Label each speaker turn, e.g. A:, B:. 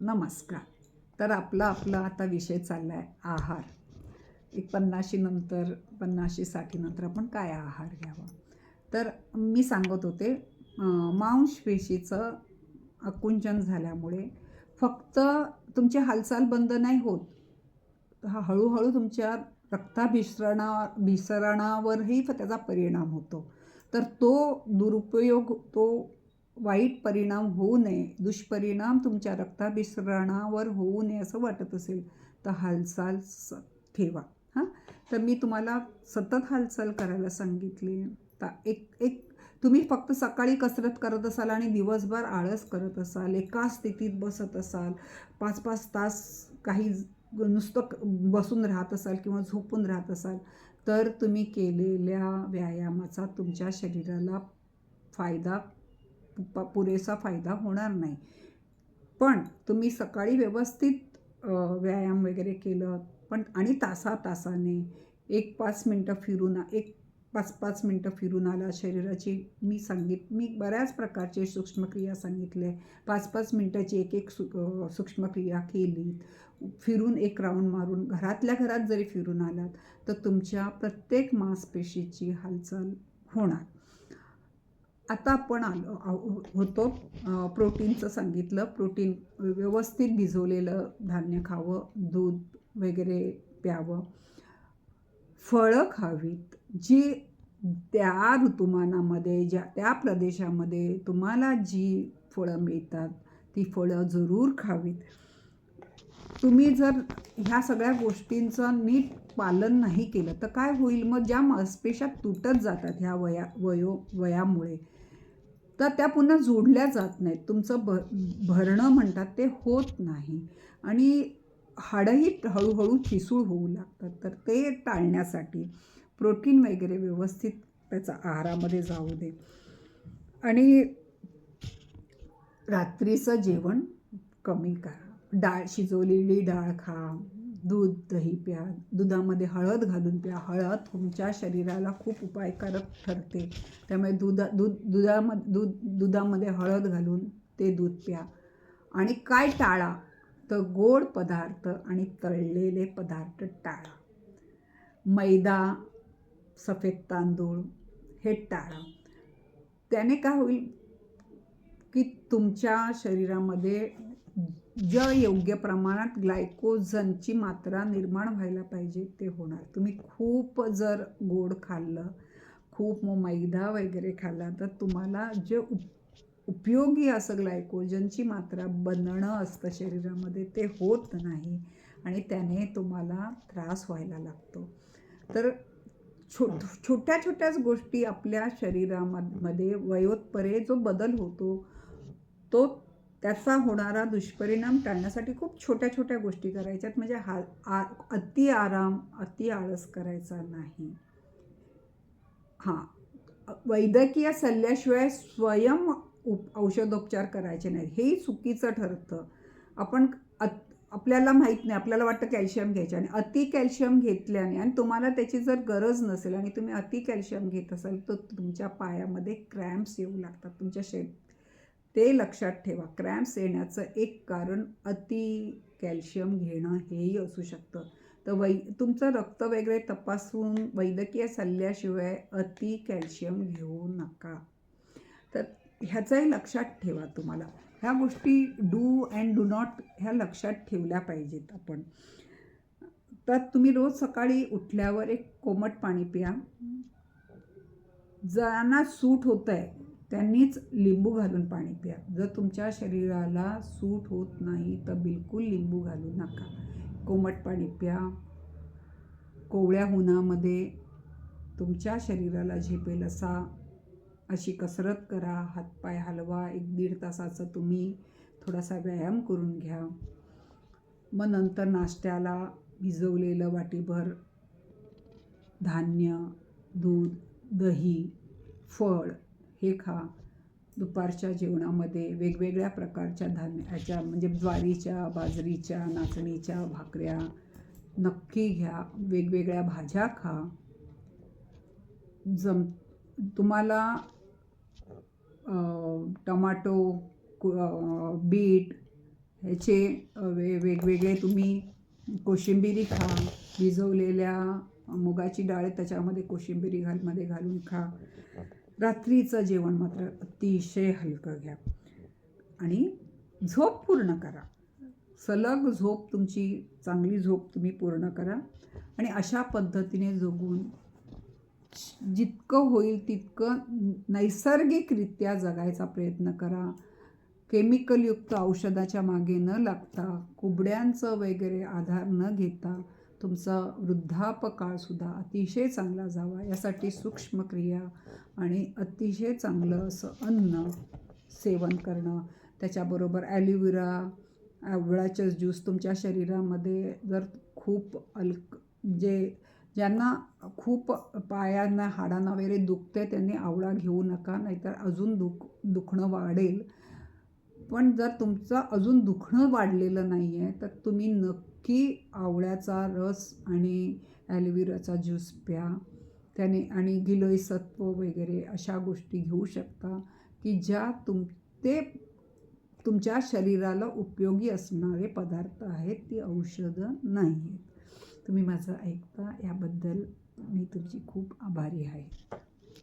A: नमस्कार. तर आपला आपला आता विषय चालला आहे आहार. एक पन्नाशी नंतर पन्नाशी साठी नंतर आपण काय आहार घ्यावा? तर मी सांगत होते मांसपेशीचं आकुंचन झाल्यामुळे फक्त तुमची हालचाल बंद नाही होत. हा हळूहळू तुमच्या रक्ताभिसरणा भिसरणावरही फ- त्याचा परिणाम होतो. तर तो दुरुपयोग तो वाईट परिणाम होऊ नये दुष्परिणाम तुमच्या रक्ताभिसरणावर होऊ नये असं वाटत असेल तर हालचाल स ठेवा. हां? तर मी तुम्हाला सतत हालचाल करायला सांगितली. तर एक एक तुम्ही फक्त सकाळी कसरत करत असाल आणि दिवसभर आळस करत असाल एका स्थितीत बसत असाल पाच पाच तास काही नुसतं बसून राहत असाल किंवा झोपून राहत असाल तर तुम्ही केलेल्या व्यायामाचा तुमच्या शरीराला फायदा पुरेसा फायदा होणार नाही. पण तुम्ही सकाळी व्यवस्थित व्यायाम वगैरे केलं पण आणि तासा तासाने एक पाच मिनटं फिरून एक पाच पाच मिनटं फिरून आला शरीराची मी सांगित मी बऱ्याच प्रकारचे सूक्ष्मक्रिया सांगितले. पाच पाच मिनटाची एक एक सु सूक्ष्मक्रिया केली. फिरून एक राऊंड मारून घरातल्या घरात जरी फिरून आलात तर तुमच्या प्रत्येक मांसपेशीची हालचाल होणार. आता आपण आलो होतो प्रोटीनचं सांगितलं. प्रोटीन व्यवस्थित भिजवलेलं धान्य खावं दूध वगैरे प्यावं. फळं खावीत. जी त्या ऋतुमानामध्ये ज्या त्या प्रदेशामध्ये तुम्हाला जी फळं मिळतात ती फळं जरूर खावीत. तुम्ही जर ह्या सगळ्या गोष्टींचं नीट पालन नाही केलं तर काय होईल? मग ज्या मांसपेशा तुटत जातात ह्या वया वयो वयामुळे तर त्या पुन्हा जोडल्या जात नाहीत. तुमचं भ भरणं म्हणतात ते होत नाही. आणि हाडंही हळूहळू ठिसूळ होऊ लागतात. तर ते टाळण्यासाठी प्रोटीन वगैरे व्यवस्थित त्याचा आहारामध्ये जाऊ दे. आणि रात्रीचं जेवण कमी करा. डाळ शिजवलेली डाळ खा. दूध दही प्या. दुधामध्ये हळद घालून प्या. हळद तुमच्या शरीराला खूप उपायकारक ठरते. त्यामुळे दुधा दूध दुधामध्ये दूध दुधामध्ये हळद घालून ते दूध प्या. आणि काय टाळा? तर गोड पदार्थ आणि तळलेले पदार्थ टाळा. मैदा सफेद तांदूळ हे टाळा. त्याने काय होईल? की तुमच्या शरीरामध्ये ज्या योग्य प्रमाणात ग्लायकोजनची मात्रा निर्माण व्हायला पाहिजे ते होणार. तुम्ही खूप जर गोड खाल्लं खूप मैदा वगैरे खाल्ला तर तुम्हाला जे उप उपयोगी असं ग्लायकोजनची मात्रा बनणं असतं शरीरामध्ये ते होत नाही आणि त्याने तुम्हाला त्रास व्हायला लागतो. तर छो छोट्या छोट्याच गोष्टी आपल्या शरीरामध्ये वयोत्परे जो बदल होतो तो त्याचा होणारा दुष्परिणाम टाळण्यासाठी खूप छोट्या छोट्या गोष्टी करायच्यात म्हणजे हा आ अति आराम अति आळस करायचा नाही. हां. वैद्यकीय सल्ल्याशिवाय स्वयं उप औषधोपचार करायचे नाहीत. हेही चुकीचं ठरतं. आपण अत आपल्याला माहीत नाही आपल्याला वाटतं कॅल्शियम घ्यायचे आणि अति कॅल्शियम घेतल्याने आणि तुम्हाला त्याची जर गरज नसेल आणि तुम्ही अति कॅल्शियम घेत असाल तर तुमच्या पायामध्ये क्रॅम्प्स येऊ लागतात तुमच्या शे ते लक्षात ठेवा. क्रॅम्प्स येण्याचं एक कारण अति कॅल्शियम घेणं हेही असू शकतं. तर वै तुमचं रक्त वगैरे तपासून वैद्यकीय सल्ल्याशिवाय अति कॅल्शियम घेऊ नका. तर ह्याचंही लक्षात ठेवा तुम्हाला. ह्या गोष्टी डू अँड डू नॉट ह्या लक्षात ठेवल्या पाहिजेत आपण. तर तुम्ही रोज सकाळी उठल्यावर एक कोमट पाणी प्या. ज्यांना सूट होतं आहे त्यांनीच लिंबू घालून पाणी प्या. जर तुमच्या शरीराला सूट होत नाही तर बिलकुल लिंबू घालू नका. कोमट पाणी प्या. कोवळ्या उन्हामध्ये तुमच्या शरीराला झेपेल असा अशी कसरत करा. हातपाय हलवा. एक दीड तासाचं तुम्ही थोडासा व्यायाम करून घ्या. मग नंतर नाश्त्याला भिजवलेलं वाटीभर धान्य दूध दही फळ हे खा. दुपारच्या जेवणामध्ये वेगवेगळ्या प्रकारच्या धान्याच्या म्हणजे ज्वारीच्या बाजरीच्या नाचणीच्या भाकऱ्या नक्की घ्या. वेगवेगळ्या भाज्या खा. जम तुम्हाला टमाटो कु- बीट ह्याचे वे वेगवेगळे तुम्ही कोशिंबिरी खा. भिजवलेल्या मुगाची डाळ त्याच्यामध्ये कोशिंबिरी घालमध्ये घालून खा. रात्रीचं जेवण मात्र अतिशय हलकं घ्या. आणि झोप पूर्ण करा. सलग झोप तुमची चांगली झोप तुम्ही पूर्ण करा. आणि अशा पद्धतीने जगून जितकं होईल तितकं नैसर्गिकरित्या जगायचा प्रयत्न करा. केमिकलयुक्त औषधाच्या मागे न लागता कुबड्यांचं वगैरे आधार न घेता तुमचा वृद्धापकाळसुद्धा अतिशय चांगला जावा. यासाठी सूक्ष्म क्रिया आणि अतिशय चांगलं असं अन्न सेवन करणं त्याच्याबरोबर ॲलिव्हिरा आवळाचे ज्यूस तुमच्या शरीरामध्ये जर खूप अल्क जे म्हणजे ज्यांना खूप पायांना हाडांना वगैरे दुखते त्यांनी आवळा घेऊ नका नाहीतर अजून दुख दुखणं वाढेल. पण जर तुमचं अजून दुखणं वाढलेलं नाही आहे तर तुम्ही नक्की आवळ्याचा रस आणि ॲलोवेराचा ज्यूस प्या. त्याने आणि गिलोय सत्व वगैरे अशा गोष्टी घेऊ शकता की ज्या तुम ते तुमच्या शरीराला उपयोगी असणारे पदार्थ आहेत ती औषधं नाही आहेत तुम्ही माझं ऐकता याबद्दल मी तुमची खूप आभारी आहे.